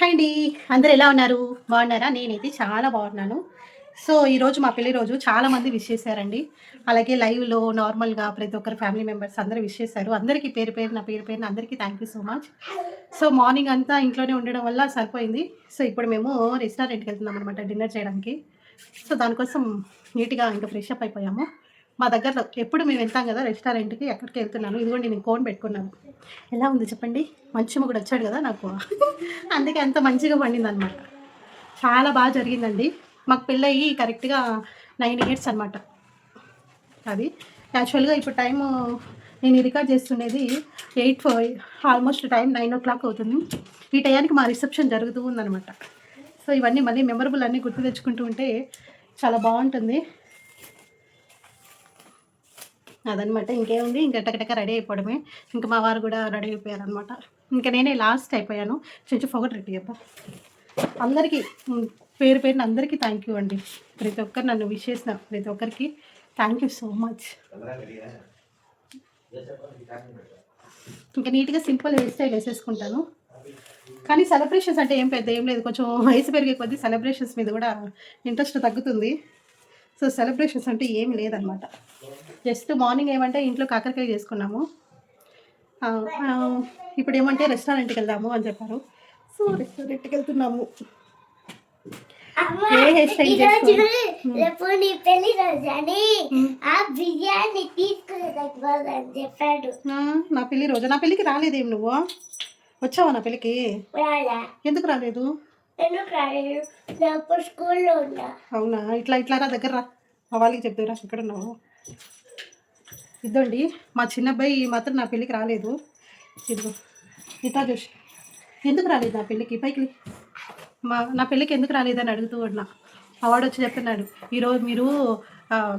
Hi అండి అందరు ఎలా ఉన్నారు? బాగున్నారా? నేనైతే చాలా బాగున్నాను. సో ఈరోజు మా పెళ్ళి రోజు చాలా మంది విష్ చేశారండి. అలాగే లైవ్లో నార్మల్గా ప్రతి ఒక్కరు ఫ్యామిలీ మెంబర్స్ అందరూ విష్ చేశారు. అందరికీ పేరు పేరు నా పేరు పేరు అందరికీ thank you so much so morning అంతా ఇంట్లోనే ఉండడం వల్ల సరిపోయింది. సో ఇప్పుడు మేము రెస్టారెంట్కి వెళ్తున్నాం అనమాట డిన్నర్ చేయడానికి. సో దానికోసం నీట్గా ఇంకా ఫ్రెష్ అప్ అయిపోయాము. మా దగ్గరలో ఎప్పుడు మేము వెళ్తాం కదా రెస్టారెంట్కి ఎక్కడికి వెళ్తున్నాను. ఇదిగోండి నేను కోన్ పెట్టుకున్నాను. ఎలా ఉంది చెప్పండి? మంచి కూడా వచ్చాడు కదా నాకు. అందుకే అంత మంచిగా పండింది అనమాట చాలా బాగా జరిగిందండి. మాకు పెళ్ళయి కరెక్ట్గా నైన్ ఇయర్స్ అనమాట అది. యాక్చువల్గా ఇప్పుడు టైము నేను record చేస్తుండేది eight almost time nine o'clock అవుతుంది. ఈ టయానికి మా రిసెప్షన్ జరుగుతూ ఉందనమాట సో ఇవన్నీ మళ్ళీ మెమరబుల్ అన్నీ గుర్తు తెచ్చుకుంటూ ఉంటే చాలా బాగుంటుంది. అదనమాట. ఇంకేముంది? ఇంకా టకటక రెడీ అయిపోవడమే. ఇంకా మా వారు కూడా రెడీ అయిపోయారు అనమాట ఇంకా నేనే లాస్ట్ అయిపోయాను. కొంచెం పొగట్ రెడ్డి అబ్బా. అందరికీ పేరు పేరున అందరికీ థ్యాంక్ యూ అండి. ప్రతి ఒక్కరు నన్ను విష్ చేసిన ప్రతి ఒక్కరికి థ్యాంక్ యూ సో మచ్ ఇంకా నీట్గా సింపుల్ హెయిర్ స్టైల్ వేసేసుకుంటాను. కానీ సెలబ్రేషన్స్ అంటే ఏం పెద్ద ఏం లేదు. కొంచెం వయసు పెరిగే కొద్దీ సెలబ్రేషన్స్ మీద కూడా ఇంట్రెస్ట్ తగ్గుతుంది. సో సెలబ్రేషన్స్ అంటే ఏం లేదనమాట జస్ట్ మార్నింగ్ ఏమంటే ఇంట్లో కాకరకాయ చేసుకున్నాము. ఇప్పుడు ఏమంటే రెస్టారెంట్కి వెళ్దాము అని చెప్పారు. సో రెస్టారెంట్కి వెళ్తున్నాము. ఏ హెయిర్ స్టైల్ చేసుకోవాలి రేపు నీ పెళ్ళి రోజు అని ఆ బిర్యానీ తీసుకుని తగ్గిపోదని చెప్పాడు. ఆ, నా పెళ్ళి రోజు? నా పెళ్ళికి రాలేదేం నువ్వు? వచ్చావా నా రాలేదు ఎందుకు రాలేదు? నేను అప్పుడు స్కూల్లో ఉన్నా. అవునా? ఇట్లా ఇట్లా రా దగ్గర రా. మా వాళ్ళకి చెప్తారా ఇక్కడ ఉన్నావు? ఇద్దండి మా చిన్నబ్బాయి ఈ మాత్రం నా పెళ్ళికి రాలేదు. ఇదిగో ఇతా చూసి. ఎందుకు రాలేదు నా పెళ్ళికి? పైకి మా నా పెళ్ళికి ఎందుకు రాలేదని అడుగుతూ ఉన్నా. మా వాడు వచ్చి చెప్తున్నాడు ఈరోజు మీరు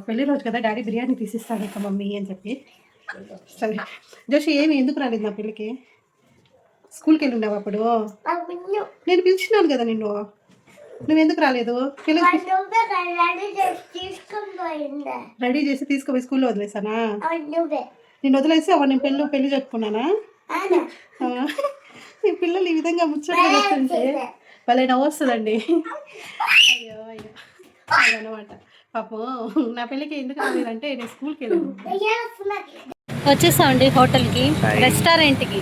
పెళ్ళి రోజు కదా డాడీ బిర్యానీ తీసిస్తాడు ఇంకా మమ్మీ అని చెప్పి. సరే. జోషి ఏమి ఎందుకు రాలేదు నా పెళ్ళికి? స్కూల్కి వెళ్ళి ఉన్నావు అప్పుడు నేను పిలిచినాను కదా నిన్ను. నువ్వు ఎందుకు రాలేదు రెడీ చేసి తీసుకుపోయి స్కూల్లో వదిలేసానా? నేను వదిలేసి అవ్వ నేను పెళ్ళి పెళ్ళి చెప్పుకున్నానా ఈ పిల్లలు ఈ విధంగా ముచ్చట చేస్తుంటే భలే నవ్వు వస్తుందండి అయ్యో అయ్యో. అదనమాట పాపం నా పెళ్ళికి ఎందుకు రాలేదంటే నేను స్కూల్కి వెళ్ళాను వచ్చేసామండి హోటల్కి రెస్టారెంట్కి.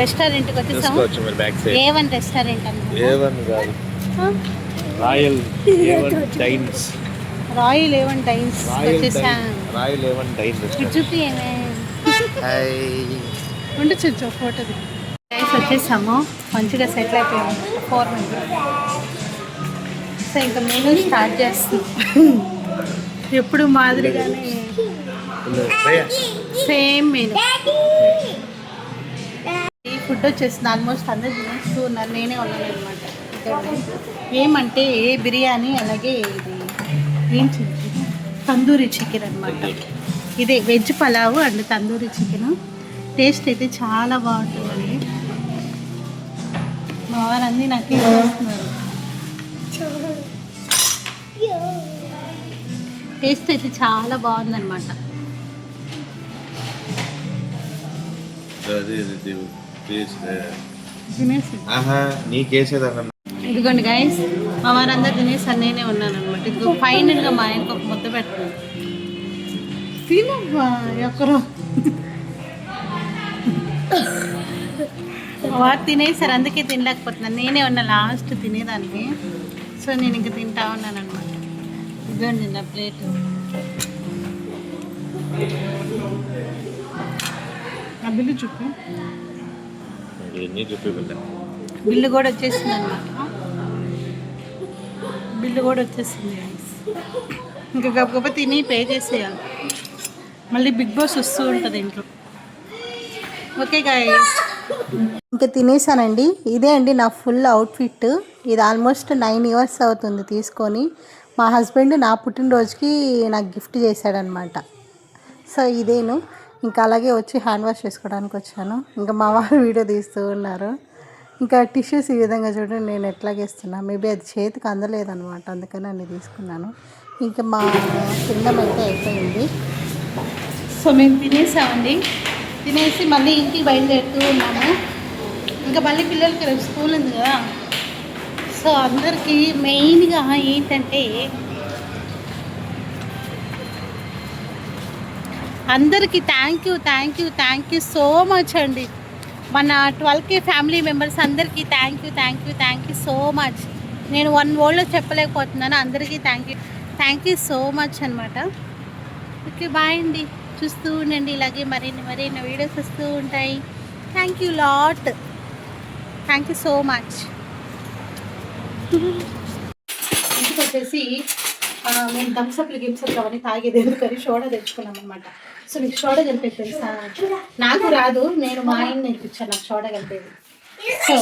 రెస్టారెంట్కి వచ్చేసాము. చూసుకోవచ్చు మీరు back side A one restaurant A one కాదు. Royal A one dines royal A one times royal వచ్చేసాం. రాయల్ ఏ వన్ డైన్ ఇటు చూపి ఏమే? ఉండి చూచు ఫోటో గైస్ వచ్చేసాము. మంచిగా సెటిల్ అయిపోయాము ఫోర్ మెంబర్స్ సో ఇంకా మెనూ స్టార్ట్ చేస్తాం ఎప్పుడు మాదిరిగానే సేమ్ మెనూ ఫుడ్ వచ్చేసింది ఆల్మోస్ట్ అందరు తినేస్తూ ఉన్నారు నేనే ఉన్నాను అనమాట ఏమంటే బిర్యానీ అలాగే ఇది ఏం చికెన్? తందూరి చికెన్ అనమాట ఇదే veg pulao and tandoori chicken. Taste అయితే చాలా బాగుంటుందండి. మా వారు అన్నీ నాకు చేస్తున్నారు? టేస్ట్ అయితే చాలా బాగుందన్నమాట. అదే దేవుడు. ఇదిగోండి గైస్ మా వారందరూ తినేసారు నేనే ఉన్నాను అనమాట ఇదిగో ఫైనల్గా మా ఆయనకు ఒక ముద్ద పెట్టాను. ఎక్కడో. మా వారు తినేసారు అందుకే తినలేకపోతున్నాను. నేనే ఉన్నా లాస్ట్ తినేదానికి. సో నేను ఇంకా తింటా ఉన్నాను అనమాట ఇదిగోండి నా ప్లేట్. ఆ బిల్లు చూపు ఎన్ని చూపిబిడ్డ బిల్లు కూడా వచ్చేసింది అనమాట బిల్లు కూడా వచ్చేసింది. ఇంకా గబగబా తిని పే చేసేయాలి. మళ్ళీ బిగ్ బాస్ వస్తూ ఉంటుంది ఇంట్లో. ఓకే గాయ ఇంకా తినేసానండి. ఇదే అండి నా ఫుల్ అవుట్ఫిట్. ఇది ఆల్మోస్ట్ నైన్ ఇయర్స్ అవుతుంది తీసుకొని. మా హస్బెండ్ నా పుట్టినరోజుకి నాకు గిఫ్ట్ చేశాడనమాట సో ఇదేను. ఇంకా అలాగే వచ్చి హ్యాండ్ వాష్ చేసుకోవడానికి వచ్చాను. ఇంకా మా వారు వీడియో తీస్తూ ఉన్నారు. ఇంకా టిష్యూస్ ఈ విధంగా చూడండి నేను ఎట్లాగేస్తున్నా మేబీ అది చేతికి అందలేదన్నమాట అందుకని అన్ని తీసుకున్నాను. ఇంకా మా తినడం అయితే అయిపోయింది. సో మేము తినేసామండి. తినేసి మళ్ళీ ఇంటికి బయలుదేరుతూ ఉన్నాము. ఇంకా మళ్ళీ పిల్లలకి రేపు స్కూల్ ఉంది కదా. సో అందరికీ మెయిన్గా ఏంటంటే అందరికీ thank you thank you thank you so much అండి. మన ట్వెల్వ్ కే ఫ్యామిలీ మెంబర్స్ అందరికీ thank you thank you thank you so much నేను వన్ వర్డ్లో చెప్పలేకపోతున్నాను అందరికీ thank you thank you so much అనమాట ఓకే బాయ్ అండి. చూస్తూ ఉండండి ఇలాగే మరిన్ని మరిన్ని వీడియోస్ వస్తూ ఉంటాయి. Thank you lot thank you so much ఇంటికి వచ్చేసి మేము థమ్స్అప్లు గిమ్సప్లు అవన్నీ తాగేది ఎందుకని సోడా తెచ్చుకున్నాం అనమాట సో మీకు కలిపేది తెలుసా? నాకు రాదు నేను మా ఆయన నేర్పించాను నాకు సోడా కలిపేది. సో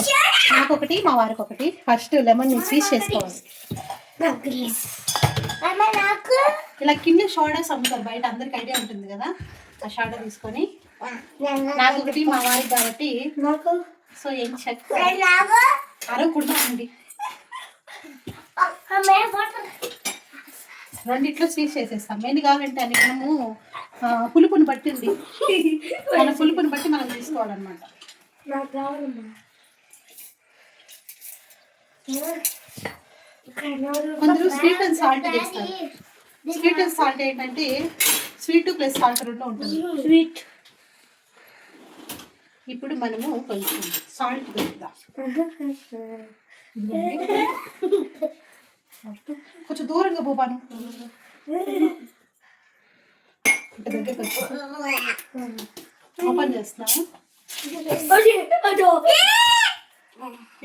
నాకు ఒకటి మా వారికి ఒకటి ఫస్ట్ లెమన్ స్వీట్ చేసుకోవాలి. ఇలా కింద సోడాస్ అమ్ముతారు బయట అందరికి ఐడియా ఉంటుంది కదా? ఆ సోడా తీసుకొని నాకు ఒకటి మా వారికి కాబట్టి. నాకు సో ఏం అమ్మే ఫోటో రెండిట్లో స్వీట్ చేసేస్తాం. ఎన్ని కావాలంటే అని మనము పులుపుని బట్టింది. మన పులుపుని బట్టి మనం తీసుకోవాలన్నమాట. నాకు కావాలమ్మా. కొందరు స్వీట్ అండ్ సాల్ట్ చేస్తారు. స్వీట్ అండ్ సాల్ట్ ఏంటంటే స్వీట్ ప్లస్ సాల్ట్ రెండు ఉంటుంది. స్వీట్ ఇప్పుడు మనము కొంచెం సాల్ట్ కలుపుదాం కొంచెం దూరంగా పోపాను ఓపెన్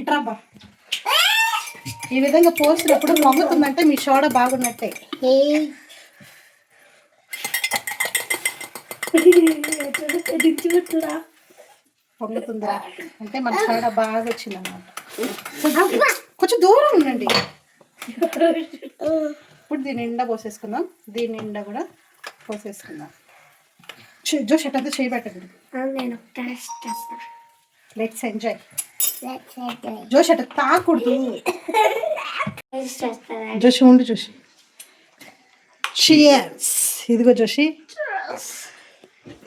ఇట్రాబ్బా ఈ విధంగా పోసినప్పుడు పొంగుతుందంటే మీ సోడా బాగున్నట్టే. పొంగుతుందా? అంటే మన సోడా బాగా వచ్చింది అన్నమాట కొంచెం దూరం ఉండండి. ఇప్పుడు దీని నిండా పోసేసుకుందాం. దీని నిండా కూడా పోసేసుకుందాం. చే- జోష్ అట్టంతా చేయబెట్టండి నేను టెస్ట్ చేస్తా. Let's enjoy. జోష్ అట్ట తాకూడదు. జోషి ఉండు జోషి షియర్స్ ఇదిగో జోషి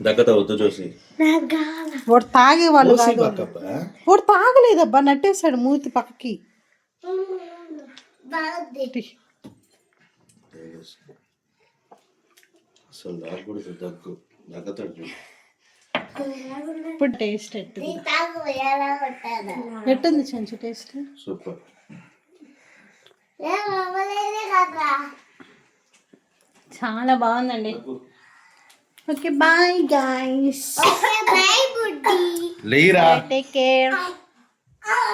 దగ్గర వద్దు కావాలా వాడు తాగే వాళ్ళు చూసి కాదు. వాడు తాగలేదబ్బా నట్టేశాడు మూతి పక్కకి. అసలు నాకు కూడా ఇది దగ్గు దగ్గతాడు ఇప్పుడు టేస్ట్ ఎట్టుంది? తాగు ఎలా ఉంటాను ఎట్టుంది చెంచు టేస్ట్ సూపర్. నేను అవ్వలేదే కదా. చాలా బాగుందండి. Okay bye guys okay bye బుడ్డి. లేరా? Take care Ah.